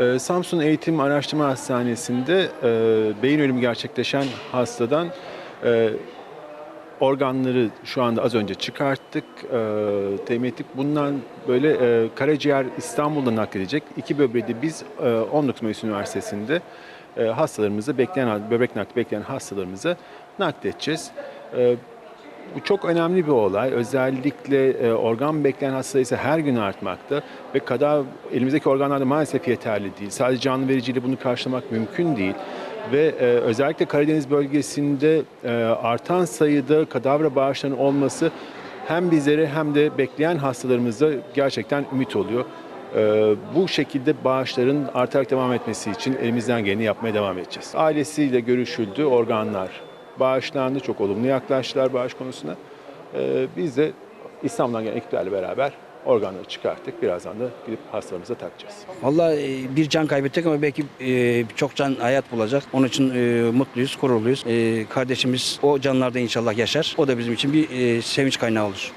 Ee, Samsun Eğitim Araştırma Hastanesi'nde e, beyin ölümü gerçekleşen hastadan e, organları şu anda az önce çıkarttık, e, temin ettik. Bundan böyle e, karaciğer İstanbul'da nakledecek. İki böbreği de biz e, 19 Mayıs Üniversitesi'nde e, hastalarımızı bekleyen, böbrek nakli bekleyen hastalarımızı nakledeceğiz. E, bu çok önemli bir olay. Özellikle e, organ bekleyen hasta sayısı her gün artmakta ve kadar elimizdeki organlar da maalesef yeterli değil. Sadece canlı vericiyle bunu karşılamak mümkün değil. Ve e, özellikle Karadeniz bölgesinde e, artan sayıda kadavra bağışlarının olması hem bizlere hem de bekleyen hastalarımıza gerçekten ümit oluyor. E, bu şekilde bağışların artarak devam etmesi için elimizden geleni yapmaya devam edeceğiz. Ailesiyle görüşüldü, organlar bağışlandı. Çok olumlu yaklaştılar bağış konusuna. Ee, biz de İstanbul'dan gelen ekiplerle beraber organları çıkarttık. Birazdan da gidip hastalarımıza takacağız. Vallahi e, bir can kaybettik ama belki e, çok can hayat bulacak. Onun için e, mutluyuz, gururluyuz. E, kardeşimiz o canlarda inşallah yaşar. O da bizim için bir e, sevinç kaynağı olur.